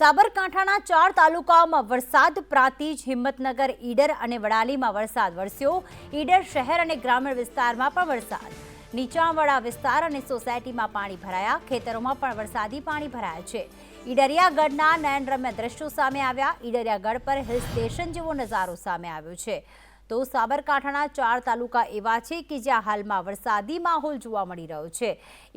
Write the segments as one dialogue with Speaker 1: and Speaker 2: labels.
Speaker 1: સાબરકાંઠાના ચાર તાલુકાઓમાં વરસાદ, પ્રાંતિજ, હિંમતનગર, ઈડર અને વડાલીમાં વરસાદ વરસ્યો. ઈડર શહેર અને ગ્રામીણ વિસ્તારમાં પણ વરસાદ. નીચાણવાળા વિસ્તાર અને સોસાયટીમાં પાણી ભરાયા. ખેતરોમાં પણ વરસાદી પાણી ભરાયા છે. ઈડરિયાગઢના નયનરમ્ય દ્રશ્યો સામે આવ્યા. ઈડરિયાગઢ પર હિલ સ્ટેશન જેવો નજારો સામે આવ્યો છે. તો સાબરકાંઠાના ચાર તાલુકા એવા છે કે જ્યાં હાલમાં વરસાદી માહોલ જોવા મળી રહ્યો છે.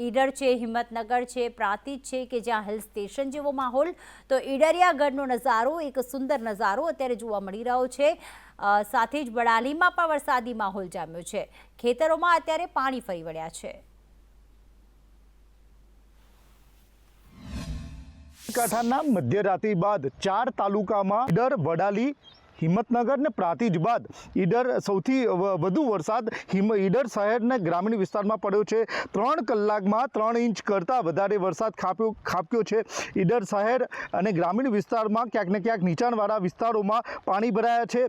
Speaker 1: ઈડર છે, હિંમતનગર છે, પ્રાંતિજ છે કે જ્યાં હિલ સ્ટેશન જેવો માહોલ. તો ઈડરિયાગઢનો નજારો, એક સુંદર નજારો અત્યારે જોવા મળી રહ્યો છે. સાથે જ બડાલીમાં પણ વરસાદી માહોલ જામ્યો છે. ખેતરોમાં અત્યારે પાણી ફરી વળ્યા છે.
Speaker 2: કાંઠાના મધ્યરાત્રિ બાદ ચાર તાલુકામાં ઈડર, વડાલી હિંમતનગર ને પ્રાંતિજ બાદ ઈડર સૌથી વધુ વરસાદ ઈડર શહેરના ગ્રામીણ વિસ્તારમાં પડ્યો છે. ત્રણ કલાકમાં ત્રણ ઇંચ કરતાં વધારે વરસાદ ખાપ્યો, ખાબક્યો છે. ઈડર શહેર અને ગ્રામીણ વિસ્તારમાં ક્યાંક ને ક્યાંક નીચાણવાળા વિસ્તારોમાં પાણી ભરાયા છે.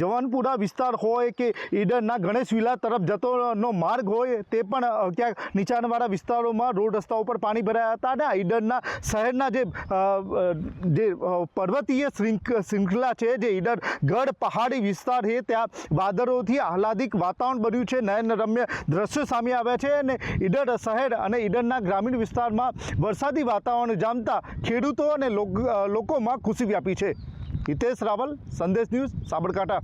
Speaker 2: જવાનપુરા વિસ્તાર હોય કે ઈડરના ગણેશ વિલા તરફ જતોનો માર્ગ હોય તે પણ ક્યાંક નીચાણવાળા વિસ્તારોમાં રોડ રસ્તા ઉપર પાણી ભરાયા હતા અને ઈડરના શહેરના જે જે પર્વતીય શૃંખ, શૃંખલા છે જે ઈડર ગઢ પહાડી વિસ્તાર છે, ત્યાં વાદળોથી આહલાદિક વાતાવરણ બન્યું છે. નયનરમ્ય દ્રશ્યો સામે આવ્યા છે અને ઈડર શહેર અને ઈડરના ગ્રામીણ વિસ્તારમાં વરસાદી વાતાવરણ જામતા ખેડૂતો અને લોક- લોકોમાં ખુશી વ્યાપી છે. હિતેશ રાવલ, સંદેશ ન્યૂઝ, સાબરકાંઠા.